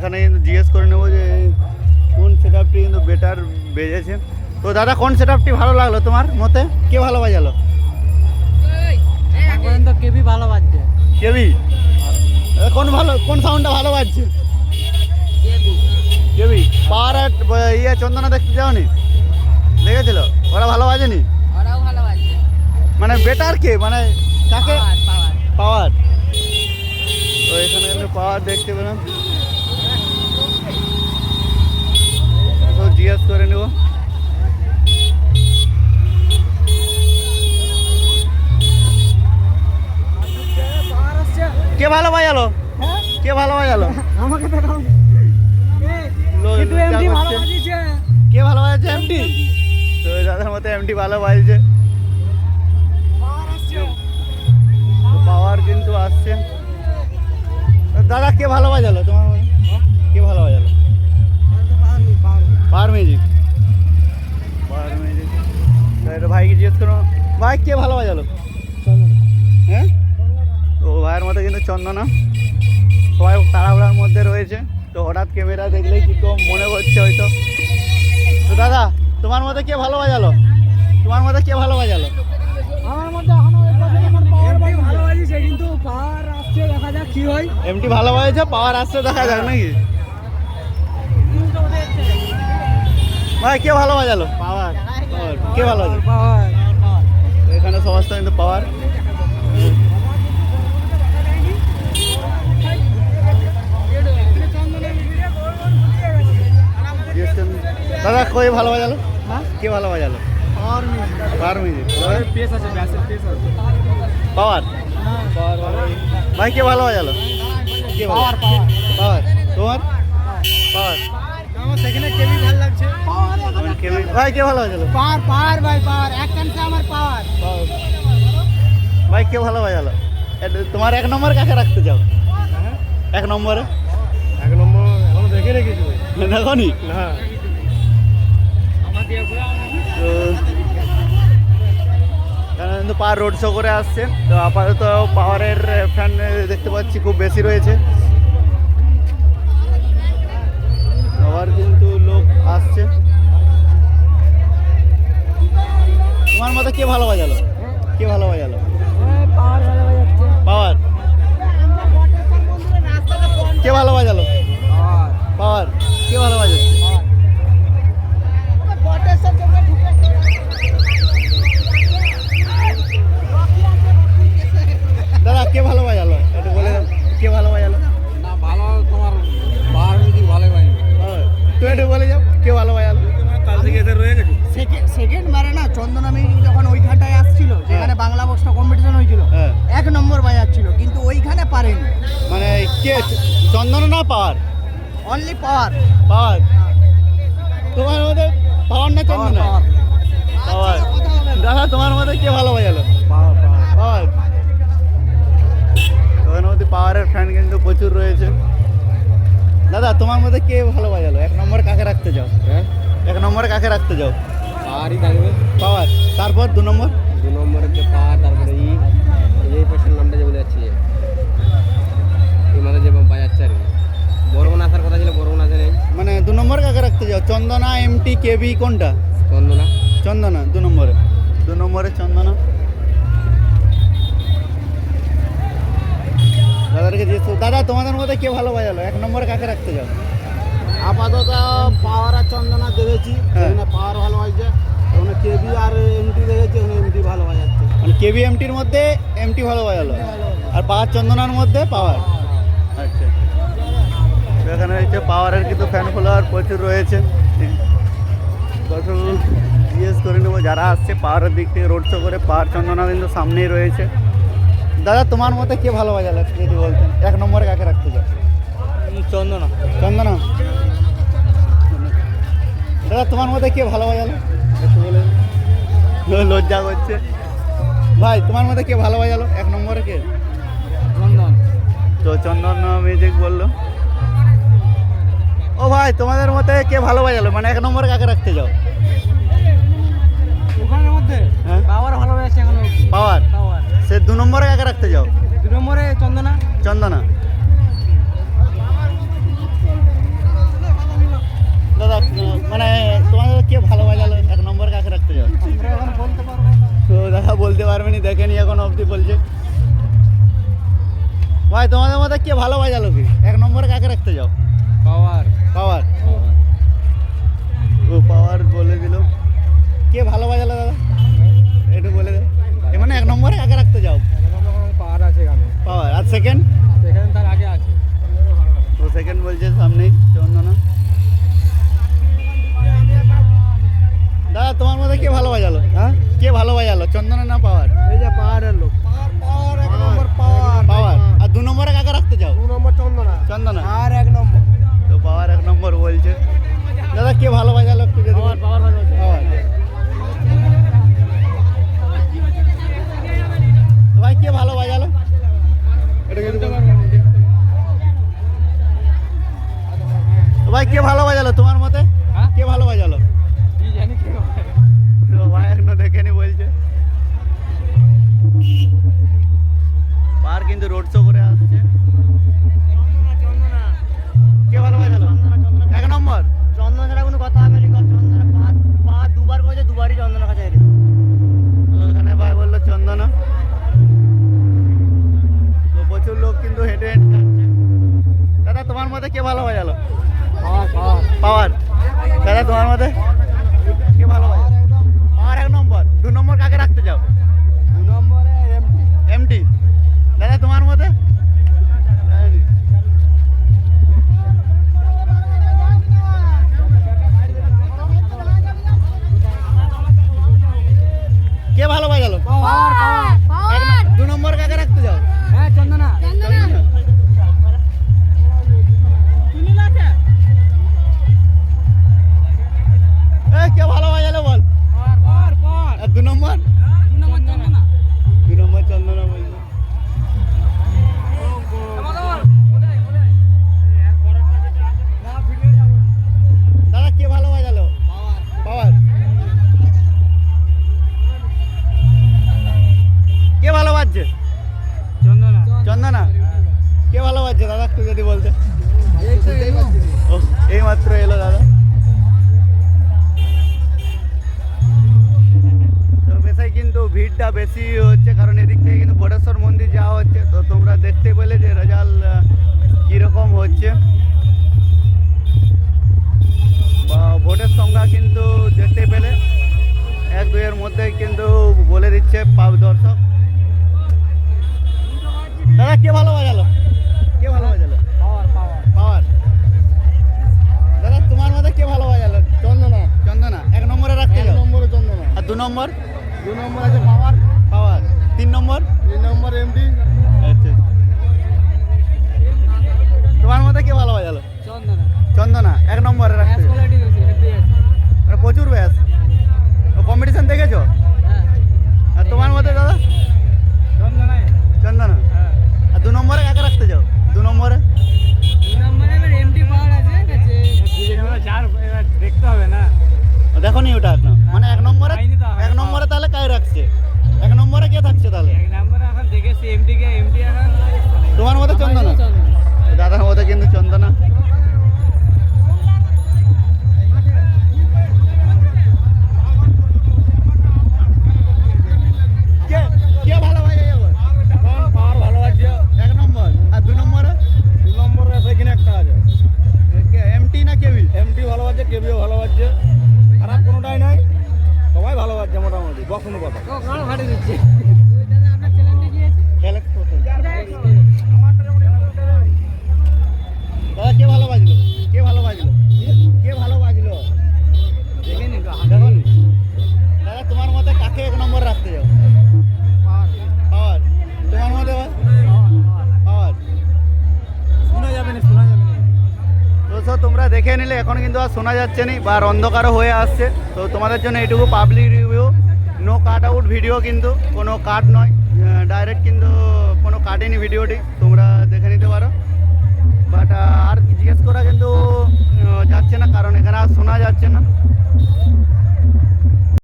এখানে কিন্তু জিজ্ঞেস করে নেব যে কোন সেট আপটি কিন্তু বেটার বেজেছে। তো দাদা কোন সেট আপটি ভালো লাগল তোমার মতে? কে ভালো বাজালো? কেবি। ভালো বাজছে কেবি কোন ভালো কোন সাউন্ডটা ভালো বাজছে? কেবি। পাওয়ার আর ইয়ে চন্দনা দেখতে যাওনি? দেখেছিল? ওরা ভালো বাজেনি? ওরাও ভালো বাজছে মানে বেটার কে? মানে কাকে? পাওয়ার পাওয়ার। তো এখানে পাওয়ার দেখতে পেলাম। জিজ্ঞেস করে নেব কে ভালো বাজালো কে ভালো বাজালো আমাকে দেখাও লো- কিন্তু যা এমনি ভালো করছে। বাজিয়েছে কে ভালো বাজাচ্ছে এমটি তো দাদার মতো এমটি ভালো বাজছে পাওয়ার কিন্তু আসছে দাদা কে ভালো বাজালো তোমার পাওয়ার মিউজিক পাওয়ার মিউজিক ভাইকে জিজ্ঞেস করো ভাই কে ভালো বাজালো? হ্যাঁ? তো ভাইয়ের মধ্যে কিন্তু চন্দনা সবাই তাড়াহুড়ার মধ্যে রয়েছে। তো হঠাৎ ক্যামেরা দেখলেই কি কম মনে হচ্ছে হয়তো। তো দাদা তোমার মধ্যে কে ভালো বাজালো? তোমার মধ্যে কে ভালো বাজালো? আমার মধ্যে এখনও পাওয়ার ভালো কিন্তু পাওয়ার আসছে দেখা যাক কি হয়। এমটি ভালো বাজেছে পাওয়ার আসছে দেখা যাক নাকি? ভাই কে ভালো বাজালো? পাওয়ার। কে ভালো বাজালো? পাওয়ার। এখানে সমস্ত কিন্তু পাওয়ার। দাদা কই ভালো বাজালো? হ্যাঁ? কে ভালো বাজালো? পাওয়ার মিউজিক পাওয়ার ভাই কে ভালো বাজালো? কে পাওয়ার। পাওয়ার। তোমার? পাওয়ার। আমার সেখানে কেবি ভালো লাগছে। ভাই কে ভালো বাজালো? পাওয়ার পাওয়ার ভাই পাওয়ার এক চান্সে আমার পাওয়ার ভাই কে ভালো বাজালো? তোমার এক নম্বর কাকে রাখতে চাও? এক নম্বরে? এক নম্বর এখনও দেখে রেখেছি দেখনি? না। কিন্তু পাওয়ার রোড শো করে আসছে। তো আপাতত পাওয়ারের ফ্যান দেখতে পাচ্ছি খুব বেশি রয়েছে। আবার কিন্তু লোক আসছে। তোমার মতো কে ভালো বাজালো? কে ভালো বাজালো? পাওয়ার ভালো পাওয়ার। কে ভালো বাজালো? বারে না চন্দনা মিউজিক যখন ওইখানটায় আসছিল যেখানে বাংলা বক্সটা কম্পিটিশন হয়েছিল হ্যাঁ। এক নম্বর বাজাচ্ছিল কিন্তু ওইখানে পারেনি। মানে কে? চন্দন না পাওয়ার অনলি পাওয়ার পাওয়ার তোমার মধ্যে পাওয়ার না চন্দন? পাওয়ার দাদা তোমার মধ্যে কে ভালো বাজালো? পাওয়ার ওখানের মধ্যে পাওয়ারের ফ্যান কিন্তু প্রচুর রয়েছে। দাদা তোমার মধ্যে কে ভালো বাজালো? এক নম্বর কাকে রাখতে যাও? এক নম্বরে কাকে রাখতে যাও? পাহাড়ই থাকবে। পাওয়ার। তারপর দু নম্বর? দু নম্বরে যে পাহাড় তারপরে ই এই পাশের নামটা যে বলে যাচ্ছি এই মানে যে বাজাচ্ছে আর কি। বরগুন আসার কথা ছিল বরগুন আসে নেই। মানে দু নম্বর কাকে রাখতে যাও? চন্দনা এমটি কেবি কোনটা? চন্দনা। চন্দনা দু নম্বরে। দু নম্বরে চন্দনা। দাদাকে জিজ্ঞেস দাদা তোমাদের মধ্যে কে ভালো বাজালো? এক নম্বরে কাকে রাখতে যাও? আপাতত পাওয়ার আর চন্দনা দেখেছি। হ্যাঁ। এখানে পাওয়ার ভালো বাজছে ওখানে কেবি আর এমটি দেখেছি ওখানে এমটি ভালো বাজাচ্ছে। মানে কেবি এমটির মধ্যে এমটি ভালো বাজালো। আর পাওয়ার চন্দনার মধ্যে পাওয়ার আচ্ছা তো এখানে হচ্ছে পাওয়ারের কিন্তু ফ্যান ফলোয়ার প্রচুর রয়েছে। দর্শক জিজ্ঞেস করে নেব যারা আসছে পাওয়ারের দিক থেকে রোড শো করে পাওয়ার চন্দনা কিন্তু সামনেই রয়েছে। দাদা তোমার মতে কে ভালো বাজালো যদি বলতেন? এক নম্বরে কাকে রাখতে চাও? চন্দনা। চন্দনা? দাদা তোমার মধ্যে কে ভালো বাজালো একটু বলে লজ্জা করছে। ভাই তোমার মধ্যে কে ভালো বাজালো এক নম্বরে কে? চন্দন। তো চন্দন মিউজিক বলল। ও ভাই তোমাদের মতে কে ভালো বাজালো মানে এক নম্বরে কাকে রাখতে যাও? ওখানের মধ্যে? হ্যাঁ? পাওয়ার ভালো বাজাচ্ছে এখন পাওয়ার পাওয়ার সে দু নম্বরে কাকে রাখতে যাও? দু নম্বরে চন্দনা। চন্দনা। দাদা মানে তোমাদের কে ভালো বাজালো এক নম্বর কাকে রাখতে যাও তো দাদা বলতে পারবেনি দেখেনি এখন অবধি বলছে। ভাই তোমাদের মধ্যে কে ভালো বাজালো কি এক নম্বর কাকে রাখতে যাও? পাওয়ার। পাওয়ার। ও পাওয়ার বলে দিল। কে ভালো বাজালো দাদা? একটু বলে দে। মানে এক নম্বরে কাকে রাখতে যাও? পাওয়ার আছে এখানে। পাওয়ার। আর সেকেন্ড সেকেন্ড তার আগে আছে। ও সেকেন্ড বলছে সামনেই চন্দনা। কে ভালো বাজালো? হ্যাঁ? কে ভালো বাজালো? চন্দনা না পাওয়ার? এই যে পাওয়ারের লোক। পাওয়ার এক নম্বর পাওয়ার পাওয়ার। আর দু নম্বরে কাকে রাখতে চাও দু নম্বর চন্দনা। চন্দনা। আর এক নম্বর। তো পাওয়ার এক নম্বর বলছে। দাদা কে ভালো বাজালো একটু যদি পাওয়ার পাওয়ার কিন্তু রোড শো করে আসছে কে ভালো বাজালো এক নম্বর। চন্দন ছাড়া কোনো কথা হবে না চন্দন পা পা দুবার করেছে দুবারই চন্দনের কাছে তো ভাই বলল চন্দনা। তো প্রচুর লোক কিন্তু হেঁটে হেঁটে যাচ্ছে। দাদা তোমার মতে কে ভালো বাজালো পাওয়ার পাওয়ার। দাদা তোমার মতে? কে ভালো বাজালো পাওয়ার এক নম্বর। দু নম্বর কাকে রাখতে চাও? দু নম্বরে দাদা, তোমার মতে? কে ভালো বাজালো এক ন- দু নম্বর কাকে রাখতে যাও? হ্যাঁ চন্দনা কে ভালো বাজালো বল? আর দু নম্বর? বাজছে চন্দনা। কে ভালো বাজছে দাদা, একটু যদি বলতে? ও, এই মাত্র এলো দাদা। কিন্তু ভিড়টা বেশি হচ্ছে, কারণ এদিক থেকে কিন্তু বড়েশ্বর মন্দির যাওয়া হচ্ছে। তো তোমরা দেখতে পেলে যে রেজাল্ট কীরকম হচ্ছে। ভোটের সংখ্যা কিন্তু দেখতে পেলে। এক দুইয়ের মধ্যে কিন্তু বলে দিচ্ছে পাব দর্শক। দাদা কে ভালো বাজালো? কে ভালো বাজালো? পাওয়ার পাওয়ার। পাওয়ার। দাদা তোমার মধ্যে কে ভালো বাজালো? চন্দনা। চন্দনা। এক নম্বরে রাখতে যাও। নম্বরে চন্দনা। আর দু নম্বর? দু নম্বর আছে পাওয়ার। পাওয়ার। তিন নম্বর? তিন নম্বর এমটি আচ্ছা। তোমার মধ্যে কে ভালো বাজালো? চন্দনা। চন্দনা। এক নম্বরে রাখতে একটা আছে। এমটি না কেবি এমটি ভালো আছে কেবিও ভালো আছে। খারাপ কোনোটাই নাই। সবাই ভালো আছে মোটামুটি বকুন কথা। দিচ্ছে। বাজলো কে ভালো বাজলো কে ভালো বাজলো দেখো নি। দাদা তোমার মতে কাকে এক নম্বর রাখতে যাও? পাওয়ার। তোমার মতে পাওয়ার? শোনা যাবে না শোনা যাবে না। তো তোমরা দেখে নিলে এখন কিন্তু আর শোনা যাচ্ছে না বা অন্ধকারও হয়ে আসছে। তো তোমাদের জন্য এইটুকু public review no cut out video কিন্তু কোনো কাট নয়। ডাইরেক্ট কিন্তু কোনো কাটেনি ভিডিওটি তোমরা দেখে নিতে পারো। বাট আর জিজ্ঞেস করা কিন্তু যাচ্ছে না কারণ এখানে আর শোনা যাচ্ছে না।